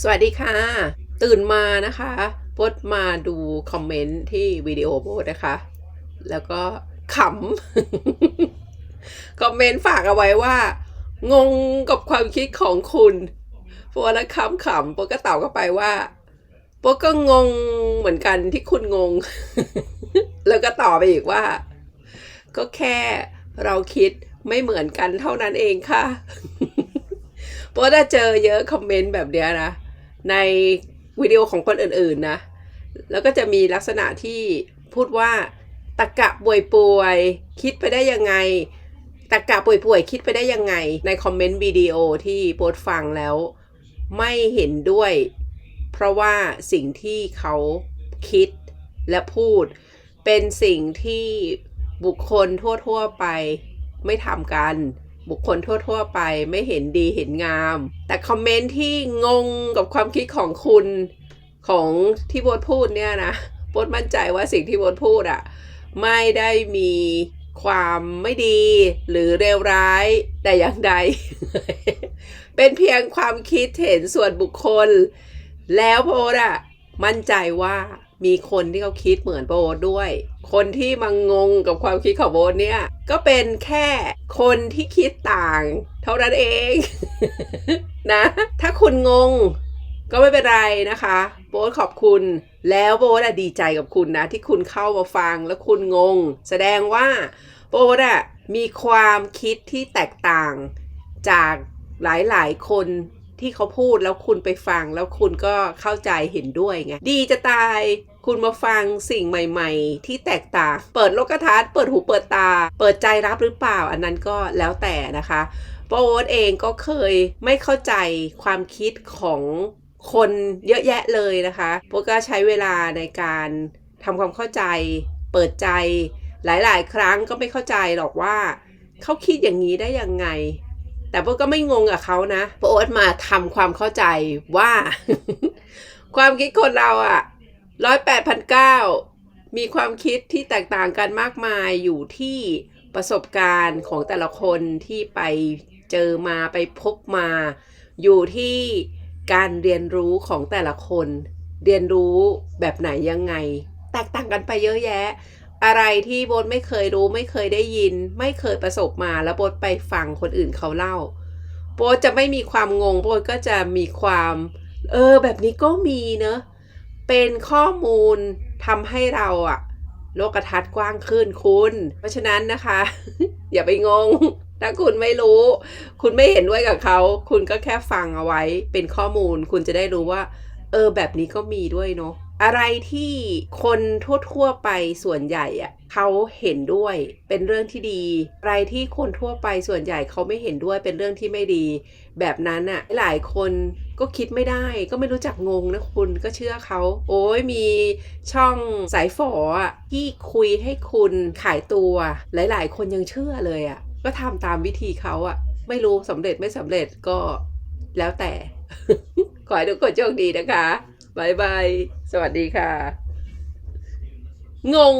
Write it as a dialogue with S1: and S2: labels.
S1: สวัสดีค่ะ ตื่นมานะคะโพสมาดูคอมเมนต์ที่วิดีโอโพสนะคะ แล้วก็ขำคอมเมนต์ฝากเอาไว้ว่า งงกับความคิดของคุณโพสแล้วขำขำโพสก็ตอบเข้าไปว่าโพสก็งงเหมือนกันที่คุณงง แล้วก็ตอบไปอีกว่า ก็แค่เราคิดไม่เหมือนกันเท่านั้นเองค่ะเพราะว่าเจอเยอะคอมเมนต์แบบเนี้ยนะ ในวิดีโอของคนอื่นๆนะ แล้วก็จะมีลักษณะที่พูดว่าตะกะป่วยป่วยๆคิดไปได้ยังไงตะกะป่วยป่วยๆคิดไปได้ยังไง ในคอมเมนต์วิดีโอที่โพสฟังแล้วไม่เห็นด้วย เพราะว่าสิ่งที่เขาคิดและพูด เป็นสิ่งที่บุคคลทั่วๆไปไม่ทำกัน บุคคลทั่ว ๆ ไปไม่เห็นดีเห็นงาม แต่คอมเมนต์ที่งงกับความคิดของคุณของที่โบทพูดเนี่ยนะโบทมั่นใจว่าสิ่งที่โบทพูดอะไม่ได้มีความไม่ดีหรือเลวร้ายแต่อย่างใด เป็นเพียงความคิดเห็นส่วนบุคคล แล้วโบทอะมั่นใจว่ามีคนที่เขาคิดเหมือนโบทด้วย คนที่มางงกับความคิดของโบทเนี่ย ก็เป็นแค่คนที่คิดต่าง เท่านั้นเอง นะ ถ้าคุณงง ก็ไม่เป็นไรนะคะ โบทขอบคุณ แล้วโบทอะดีใจกับคุณนะ ที่คุณเข้ามาฟังแล้วคุณงง แสดงว่าโบทอะมีความคิดที่แตกต่าง จากหลายๆ คนที่เขาพูดแล้วคุณไปฟังแล้วคุณก็เข้าใจเห็นด้วยไงดีจะตาย คุณมาฟังสิ่งใหม่ ๆ ที่แตกต่าง เปิดโลกทัศน์ เปิดหูเปิดตา เปิดใจรับหรือเปล่า อันนั้นก็แล้วแต่นะคะโปรโอ๊ตเองก็เคยไม่เข้าใจความคิดของคนเยอะแยะเลยนะคะโปรก็ใช้เวลาในการทำความเข้าใจ เปิดใจ หลายๆ ครั้งก็ไม่เข้าใจหรอกว่าเขาคิดอย่างนี้ได้ยังไง แต่โปรก็ไม่งงกับเขานะโปรโอ๊ตมาทำความเข้าใจว่า ความคิดคนเราอะ ร้อยแปดพันเก้ามีความคิดที่แตกต่างกันมากมายอยู่ที่ประสบการณ์ของแต่ละคนที่ไปเจอมาไปพบมา อยู่ที่การเรียนรู้ของแต่ละคน เรียนรู้แบบไหนยังไง แตกต่างกันไปเยอะแยะ อะไรที่โบทไม่เคยรู้ไม่เคยได้ยิน ไม่เคยประสบมาแล้วโบทไปฟังคนอื่นเขาเล่าโบทจะไม่มีความงงโบทก็จะมีความ เออ แบบนี้ก็มีเนอะ เป็นข้อมูลทำให้เราอะโลกทัศน์กว้างขึ้นคุณ เพราะฉะนั้นนะคะ อย่าไปงง ถ้าคุณไม่รู้ คุณไม่เห็นด้วยกับเขา คุณก็แค่ฟังเอาไว้เป็นข้อมูล คุณจะได้รู้ว่า เออแบบนี้ก็มีด้วยเนาะ อะไรที่คนทั่วๆไปส่วนใหญ่อะเขาเห็นด้วยเป็นเรื่องที่ดี อะไรที่คนทั่วไปส่วนใหญ่เขาไม่เห็นด้วยเป็นเรื่องที่ไม่ดี แบบนั้นอะหลายคนก็คิดไม่ได้ ก็ไม่รู้จักงงนะคุณก็เชื่อเขา โอ้ยมีช่องสายฝอที่คุยให้คุณขายตัว หลาย ๆ คนยังเชื่อเลยอะก็ทำตามวิธีเขาอะไม่รู้สำเร็จไม่สำเร็จก็แล้วแต่ ขอให้ทุกคนโชคดีนะคะบายบาย สวัสดีค่ะ งง